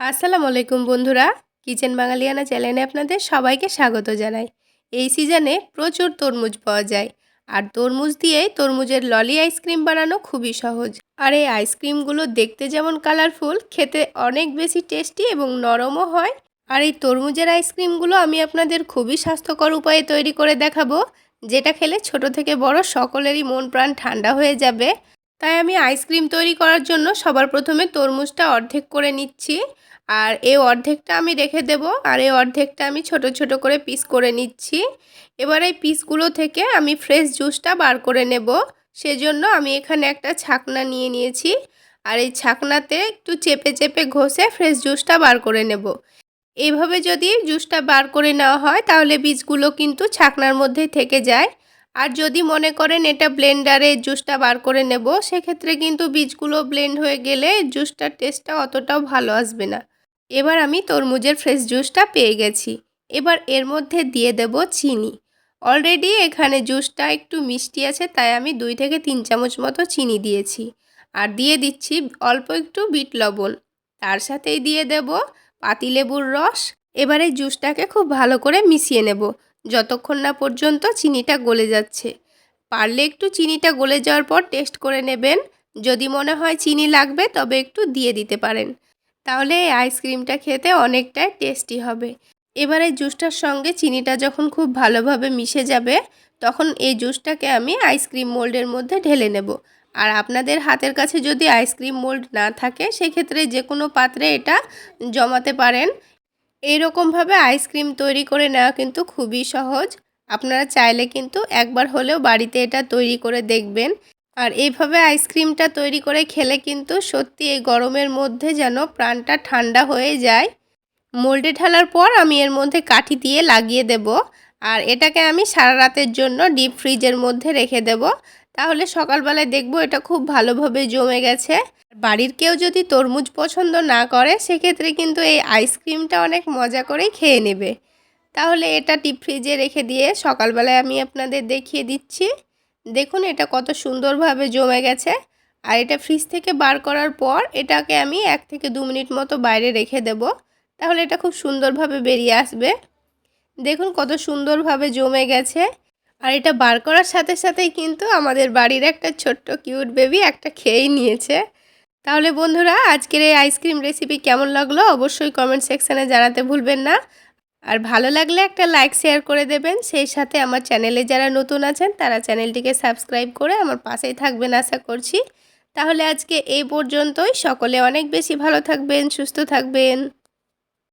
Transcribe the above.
আসসালামু আলাইকুম বন্ধুরা। কিচেন বাঙালিয়ানা চ্যানেলে আপনাদের সবাইকে স্বাগত জানাই। এই সিজনে প্রচুর তরমুজ পাওয়া যায়। আর তরমুজ দিয়েই তরমুজের ললি আইসক্রিম বানানো খুবই সহজ। আর এই আইসক্রিমগুলো দেখতে যেমন কালারফুল, খেতে অনেক বেশি টেস্টি এবং নরমও হয়। আর এই তরমুজের আইসক্রিমগুলো আমি আপনাদের খুবই স্বাস্থ্যকর উপায়ে তৈরি করে দেখাবো, যেটা খেলে ছোট থেকে বড় সকলেরই মন প্রাণ ঠান্ডা হয়ে যাবে। তাই আমি আইসক্রিম তৈরি করার জন্য সবার প্রথমে তরমুজটা অর্ধেক করে নিচ্ছি। আর এই অর্ধেকটা আমি রেখে দেব। আর এই অর্ধেকটা আমি ছোট ছোট করে পিস করে নিচ্ছি। এবার এই পিসগুলো থেকে আমি ফ্রেশ জুসটা বার করে নেব। সেজন্য আমি এখানে একটা ছাকনা নিয়ে নিয়েছি। আর এই ছাকনাতে একটু চেপে চেপে ঘষে ফ্রেশ জুসটা বার করে নেব। এইভাবে যদি জুসটা বার করে নেওয়া হয়, তাহলে বীজগুলো কিন্তু ছাকনার মধ্যেই থেকে যায়। আর যদি মনে করেন এটা ব্লেন্ডারে জুসটা বার করে নেব, সেক্ষেত্রে কিন্তু বীজগুলো ব্লেন্ড হয়ে গেলে জুসটার টেস্টটা অতটাও ভালো আসবে না। এবার আমি তরমুজের ফ্রেশ জুসটা পেয়ে গেছি। এবার এর মধ্যে দিয়ে দেব চিনি। অলরেডি এখানে জুসটা একটু মিষ্টি আছে, তাই আমি দুই থেকে তিন চামচ মতো চিনি দিয়েছি। আর দিয়ে দিচ্ছি অল্প একটু বিট লবণ। তার সাথেই দিয়ে দেব পাতিলেবুর রস। এবারে জুসটাকে খুব ভালো করে মিশিয়ে নেব। যতক্ষণ না পর্যন্ত চিনিটা গলে যাচ্ছে। পারলে একটু চিনিটা গলে যাওয়ার পর টেস্ট করে নেবেন। যদি মনে হয় চিনি লাগবে, তবে একটু দিয়ে দিতে পারেন। তাহলে এই আইসক্রিমটা খেতে অনেকটাই টেস্টি হবে। এবারে জুসটার সঙ্গে চিনিটা যখন খুব ভালোভাবে মিশে যাবে, তখন এই জুসটাকে আমি আইসক্রিম মোল্ডের মধ্যে ঢেলে নেব। আর আপনাদের হাতের কাছে যদি আইসক্রিম মোল্ড না থাকে, সেক্ষেত্রে যে কোনো পাত্রে এটা জমাতে পারেন। এইরকমভাবে আইসক্রিম তৈরি করে নেওয়া কিন্তু খুবই সহজ। আপনারা চাইলে কিন্তু একবার হলেও বাড়িতে এটা তৈরি করে দেখবেন। আর এইভাবে আইসক্রিমটা তৈরি করে খেলে কিন্তু সত্যি এই গরমের মধ্যে যেন প্রাণটা ঠান্ডা হয়ে যায়। মোল্ডে ঢালার পর আমি এর মধ্যে কাঠি দিয়ে লাগিয়ে দেব। আর এটাকে আমি সারা রাতের জন্য ডিপ ফ্রিজের মধ্যে রেখে দেব। তাহলে সকালবেলায় দেখব এটা খুব ভালোভাবে জমে গেছে। বাড়ির কেউ যদি তরমুজ পছন্দ না করে, সেক্ষেত্রে কিন্তু এই আইসক্রিমটা অনেক মজা করেই খেয়ে নেবে। তাহলে এটা ডিপ ফ্রিজে রেখে দিয়ে সকালবেলায় আমি আপনাদের দেখিয়ে দিচ্ছি। দেখুন এটা কত সুন্দরভাবে জমে গেছে। আর এটা ফ্রিজ থেকে বার করার পর এটাকে আমি এক থেকে দু মিনিট মতো বাইরে রেখে দেব। তাহলে এটা খুব সুন্দরভাবে বেরিয়ে আসবে। দেখুন কত সুন্দরভাবে জমে গেছে। আর এটা বার করার সাথে সাথেই কিন্তু আমাদের বাড়ির একটা ছোট্ট কিউট বেবি একটা খেয়েই নিয়েছে। তাহলে বন্ধুরা, আজকের এই আইসক্রিম রেসিপি কেমন লাগল অবশ্যই কমেন্ট সেকশানে জানাতে ভুলবেন না। আর ভালো লাগলে একটা লাইক, শেয়ার করে দেবেন। সেই সাথে আমার চ্যানেলে যারা নতুন আছেন, তারা চ্যানেলটিকে সাবস্ক্রাইব করে আমার পাশেই থাকবেন আশা করছি। তাহলে আজকে এই পর্যন্তই। সকলে অনেক বেশি ভালো থাকবেন, সুস্থ থাকবেন।